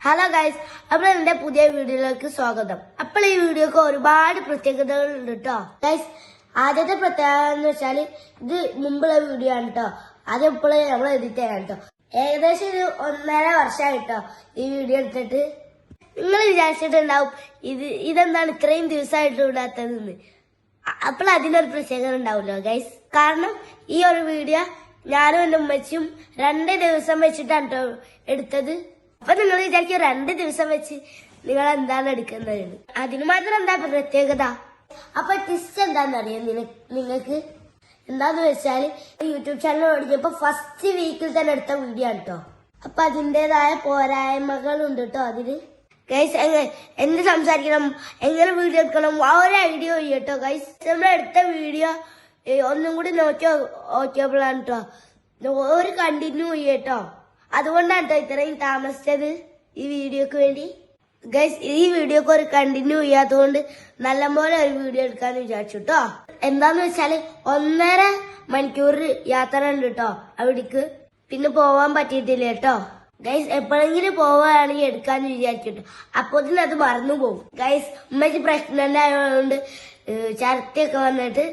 Hello guys അപ്പോൾ എന്റെ പുതിയ വീഡിയോയിലേക്ക് സ്വാഗതം. അപ്പോൾ ഈ വീഡിയോക്ക് ഒരുപാട് പ്രത്യേകതകൾ ഉണ്ട് കേട്ടോ ഗൈസ് ആദ്യത്തെ പ്രത്യേകത എന്ന് വെച്ചാൽ ഇത് മുമ്പുള്ള വീഡിയോ ആണ് കേട്ടോ അത് ഇപ്പോഴേ നമ്മൾ എഡിറ്റ് ചെയ്യാൻ കേട്ടോ ഏകദേശം ഒരു ഒന്നര വർഷമായിട്ടോ ഈ വീഡിയോ എടുത്തിട്ട്. നിങ്ങൾ വിചാരിച്ചിട്ടുണ്ടാവും ഇത് ഇതെന്താണ് ഇത്രയും ദിവസമായിട്ട് ഇടാത്തതെന്ന്. അപ്പോൾ അതിനൊരു പ്രത്യേകത ഉണ്ടാവുമല്ലോ ഗൈസ് കാരണം ഈ ഒരു വീഡിയോ ഞാനും എന്റെ ഉമ്മച്ചും രണ്ട് ദിവസം വെച്ചിട്ടാണ് കേട്ടോ എടുത്തത്. അപ്പൊ നിങ്ങൾ വിചാരിക്കും രണ്ട് ദിവസം വെച്ച് നിങ്ങൾ എന്താണ് എടുക്കുന്നത് അതിന് മാത്രം എന്താ പ്രത്യേകത? അപ്പൊ ടിസ്റ്റ് എന്താന്ന് അറിയാം നിങ്ങൾക്ക്? എന്താന്ന് വെച്ചാൽ യൂട്യൂബ് ചാനൽ ഓടിച്ചപ്പോ ഫസ്റ്റ് വീക്കിൽ തന്നെ എടുത്ത വീഡിയോ ആണ് കേട്ടോ അപ്പൊ അതിന്റെതായ പോരായ്മകളുണ്ട് കേട്ടോ അതിന് ഗൈസ് എന്ത് സംസാരിക്കണം? എങ്ങനെ വീഡിയോ എടുക്കണം? ആ ഒരു ഐഡിയ ഒഴി കേട്ടോ ഗൈസ് നമ്മൾ എടുത്ത വീഡിയോ ഒന്നും കൂടി നോക്കി നോക്കിയപ്പോഴാണ് കേട്ടോ ഒരു കണ്ടിന്യൂ കേട്ടോ അതുകൊണ്ടാണ് കേട്ടോ ഇത്രയും താമസിച്ചത് ഈ വീഡിയോക്ക് വേണ്ടി. ഗൈസ് ഈ വീഡിയോക്ക് ഒരു കണ്ടിന്യൂ ചെയ്യാത്തതുകൊണ്ട് നല്ലപോലെ ഒരു വീഡിയോ എടുക്കാന്ന് വിചാരിച്ചു കേട്ടോ എന്താന്ന് വെച്ചാൽ ഒന്നര മണിക്കൂർ യാത്ര ഉണ്ട് കേട്ടോ അവിടേക്ക്. പിന്നെ പോവാൻ പറ്റിയിട്ടില്ല കേട്ടോ ഗൈസ് എപ്പോഴെങ്കിലും പോവുകയാണെങ്കിൽ എടുക്കാന്ന് വിചാരിച്ചിട്ടു തന്നെ അത് മറന്നു പോകും. ഗൈസ് ഉമ്മച്ചി പ്രഗ്നന്റ് ആയതുകൊണ്ട് ചരത്തിയൊക്കെ വന്നിട്ട്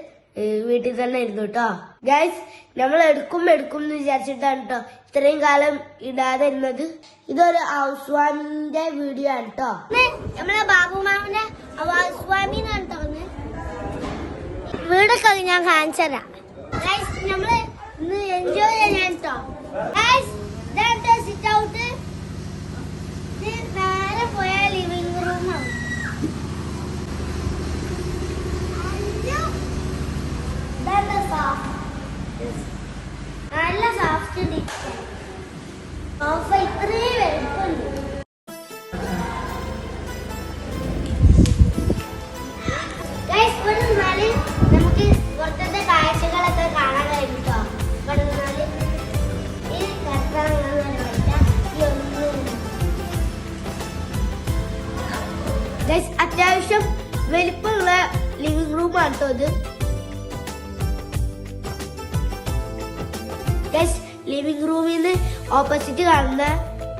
വീട്ടിൽ തന്നെ ഇരുന്നു കേട്ടോ ഗൈസ് നമ്മൾ എടുക്കും എടുക്കും എന്ന് വിചാരിച്ചിട്ടാണ് കേട്ടോ ഇത്രയും കാലം ഇടാതെ ഇരുന്നത്. ഇതൊരു ഹൗസ് വാമിന്റെ വീഡിയോ ആണ് കേട്ടോ നമ്മളെ ബാബുമാമിന്റെ ഹൗസ് തോന്നുന്നത്. വീടൊക്കെ ഞാൻ കാണിച്ചു തരാം ഗൈസ് നമ്മൾ ഇന്ന് എൻജോയ് ചെയ്യാൻ കേട്ടോ ഗൈസ് ഇതാട്ടോ സിറ്റ് ഔട്ട് ഇത് നേരെ പോയ ലിവിംഗ് റൂമാണ് നല്ല സോഫ്റ്റ് സോഫ ഗൈസ് ലിവിംഗ് റൂമിൽ നിന്ന് ഓപ്പോസിറ്റ് കാണുന്ന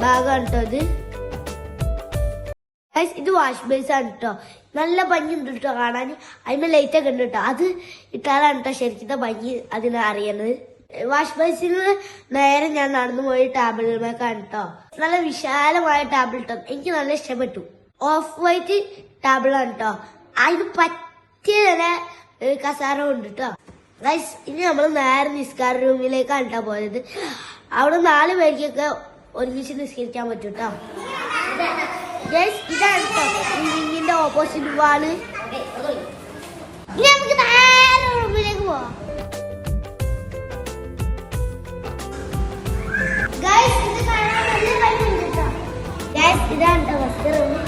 ഭാഗമാണ് കേട്ടോ ഇത്. ഗൈസ് ഇത് വാഷ് ബേസ് ആണ് കേട്ടോ നല്ല ഭംഗിയുണ്ട് കേട്ടോ കാണാൻ. അതിന് ലൈറ്റ് ഒക്കെ ഉണ്ട് കേട്ടോ അത് ഇട്ടാലാണ് കേട്ടോ ശരിക്കും ഭംഗി അതിനെ അറിയണത് വാഷ് ബേസിൽ നിന്ന് നേരെ ഞാൻ നടന്നു പോയി ടാബിളിലേക്കാണ് കേട്ടോ നല്ല വിശാലമായ ടാബിൾ കേട്ടോ എനിക്ക് നല്ല ഇഷ്ടപ്പെട്ടു. ഓഫ് വൈറ്റ് ടാബിളാണ് കേട്ടോ അതിന് പറ്റിയ ഏ, കസാര ഉണ്ട് കേട്ടോ ഇനി നമ്മൾ നേരെ നിസ്കാര റൂമിലേക്ക് കേട്ടോ പോയത്. അവിടെ നാല് പേർക്കൊക്കെ ഒരുമിച്ച് നിസ്കരിക്കാൻ പറ്റും കേട്ടോ ഇതാണ് ഓപ്പോസിറ്റ് വാൾ നേരെ റൂമിലേക്ക് ഇത് കാണാൻ ഇതാണ് first room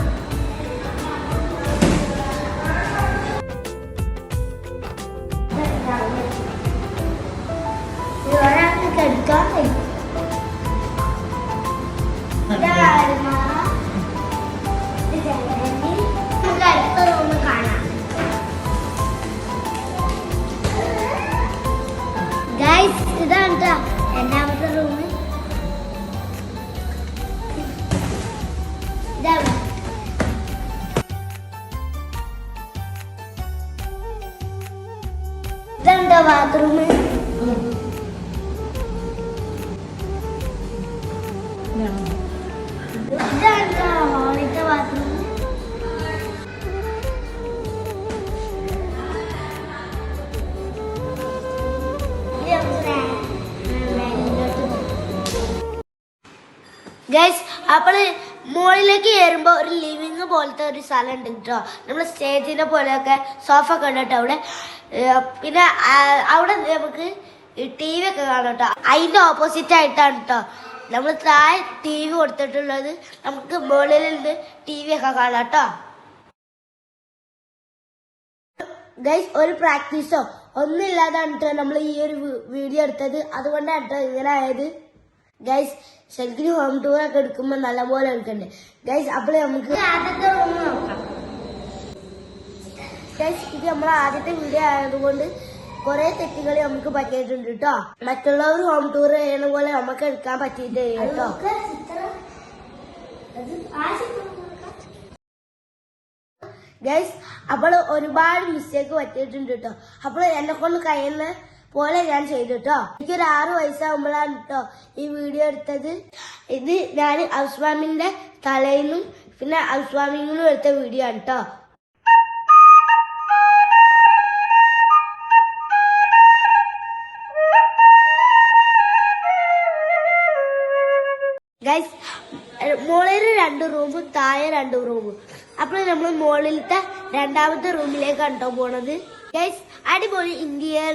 ബാത്റൂം ഇതാണ് ട്ടോ ഹോളിത്തെ ബാത്റൂം ഗൈസ് അപ്പോള് മുകളിലേക്ക് കയറുമ്പോൾ ഒരു ലിവിങ് പോലത്തെ ഒരു സ്ഥലം ഉണ്ട് കേട്ടോ നമ്മൾ സ്റ്റേജിനെ പോലെയൊക്കെ സോഫ ഒക്കെ ഉണ്ട് കേട്ടോ അവിടെ. പിന്നെ അവിടെ നമുക്ക് ടി വി ഒക്കെ കാണാം കേട്ടോ അതിന്റെ ഓപ്പോസിറ്റ് ആയിട്ടാണ് കേട്ടോ നമ്മൾ താഴെ ടി വി കൊടുത്തിട്ടുള്ളത് നമുക്ക് മുകളിൽ നിന്ന് ടി വി ഒക്കെ കാണാം കേട്ടോ ഗൈസ് ഒരു പ്രാക്ടീസോ? ഒന്നുമില്ലാതാണ് കേട്ടോ നമ്മൾ ഈ ഒരു വീഡിയോ എടുത്തത്. അതുകൊണ്ടാണ് കേട്ടോ ഇങ്ങനെ ആയത്. ഗൈസ് ശരിക്കും ഹോം ടൂർ ഒക്കെ എടുക്കുമ്പോൾ നല്ലപോലെ എടുക്കണ്ടേ? ഗൈസ് അപ്പോൾ നമുക്ക് ആദ്യത്തെ റൂം നോക്കാം. ഗൈസ് ഇത് നമ്മളെ ആദ്യത്തെ വീഡിയോ ആയതുകൊണ്ട് കുറെ തെറ്റുകൾ നമുക്ക് പറ്റിയിട്ടുണ്ട് കേട്ടോ. മറ്റുള്ളവർ ഹോം ടൂർ ചെയ്യുന്ന പോലെ നമുക്ക് എടുക്കാൻ പറ്റിയിട്ട് കേട്ടോ. ഗൈസ് അപ്പോൾ ഒരുപാട് മിസ്റ്റേക്ക് പറ്റിയിട്ടുണ്ട് കേട്ടോ. അപ്പോൾ എന്നെ കൊണ്ട് കഴിയുന്ന പോലെ ഞാൻ ചെയ്തു കേട്ടോ എനിക്കൊരു ആറു വയസ്സാകുമ്പോഴാണ് കേട്ടോ ഈ വീഡിയോ എടുത്തത്. ഇത് ഞാൻ അസ്വാമിന്റെ തലേന്നും പിന്നെ ഹൗസ് വാമിങ്ങിനും എടുത്ത വീഡിയോ ആണ് കേട്ടോ ഗൈസ് രണ്ട് റൂമും താഴെ രണ്ട് റൂമും അപ്പോൾ നമ്മൾ മുകളിലത്തെ രണ്ടാമത്തെ റൂമിലേക്കാണ് കേട്ടോ പോണത്. ഗൈസ് അടിപൊളി ഇന്റീരിയർ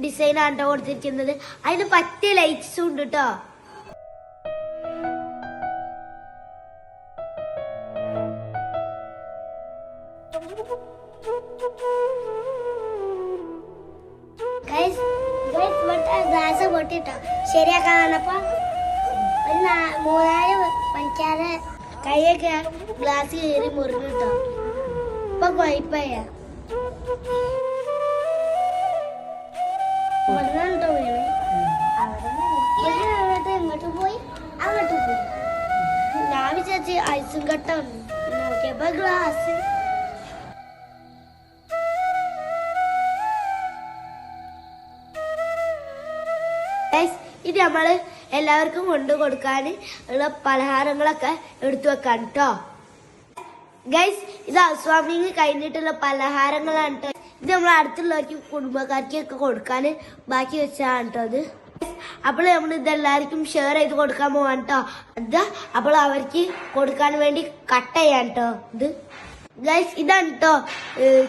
ഡിസൈൻ ആണ്ടോ കേട്ടോ കൊടുത്തിരിക്കുന്നത്. അതിന് പറ്റിയ ലൈറ്റ്സും ഉണ്ട് കേട്ടോ ഗ്ലാസ് പൊട്ടിട്ടോ ശരിയാക്കാനപ്പോ ഒരു നാ- മൂന്നാൽ പണിക്കാരെ കൈയൊക്കെ ഗ്ലാസ് കയറി മുറിഞ്ഞിട്ടോ ഇപ്പൊ കൊഴപ്പയ പോയി അങ്ങോട്ട് ഗ്ലാസ് ഇത് നമ്മൾ എല്ലാവർക്കും കൊണ്ടു കൊടുക്കാൻ ഉള്ള പലഹാരങ്ങളൊക്കെ എടുത്തു വെക്കാൻ കേട്ടോ ഗൈസ് ഇത് ഹൗസ് കഴിഞ്ഞിട്ടുള്ള പലഹാരങ്ങളാണ് കേട്ടോ ഇത് നമ്മൾ അടുത്തുള്ളവർക്ക് കുടുംബക്കാർക്ക് ഒക്കെ കൊടുക്കാൻ ബാക്കി വെച്ചാണ് കേട്ടോ അത്. അപ്പോൾ നമ്മൾ ഇതെല്ലാവർക്കും ഷെയർ ചെയ്ത് കൊടുക്കാൻ പോവാൻ കേട്ടോ അത് അപ്പോൾ അവർക്ക് കൊടുക്കാൻ വേണ്ടി കട്ട് ചെയ്യാൻ കേട്ടോ ഇത്. ഗൈസ് ഇതാണ് കേട്ടോ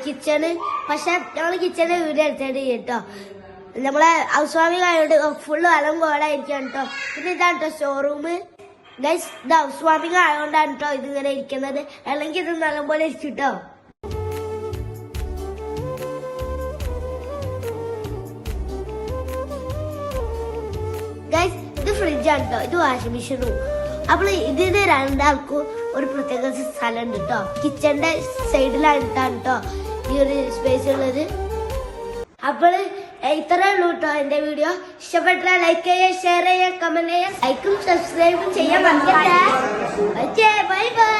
കിച്ചണ് പക്ഷെ നമ്മൾ കിച്ചണ് വീട് എടുത്തിട്ട് കേട്ടോ നമ്മളെ ആയതുകൊണ്ട് ഫുള്ള് വലം കോലായിരിക്കാം കേട്ടോ പിന്നെ ഇതാണ് കേട്ടോ ഷോറൂം ഗൈസ് ഇത് ഹൗസ് വാമിംഗ് ആയതുകൊണ്ടാണ് കേട്ടോ ഇതിങ്ങനെ ഇരിക്കുന്നത്. അല്ലെങ്കിൽ ഇത് നല്ലപോലെ ഇരിക്കും കേട്ടോ കേട്ടോ ഇത് വാഷിംഗ് മെഷീനും അപ്പോൾ ഇതിന് രണ്ടാൾക്കും ഒരു പ്രത്യേക സ്ഥലം ഉണ്ട് കേട്ടോ കിച്ചന്റെ സൈഡിലായിട്ടാണ് കേട്ടോ ഈ ഒരു സ്പേസ് ഉള്ളത്. അപ്പോൾ ഇത്രേ ഉള്ളൂ കേട്ടോ എന്റെ വീഡിയോ ഇഷ്ടപ്പെട്ടാൽ ലൈക്ക് ചെയ്യുക ഷെയർ ചെയ്യുക കമന്റ് ചെയ്യുക ലൈക്കും സബ്സ്ക്രൈബും ചെയ്യാൻ മറക്കട്ടെ ബൈ ബൈ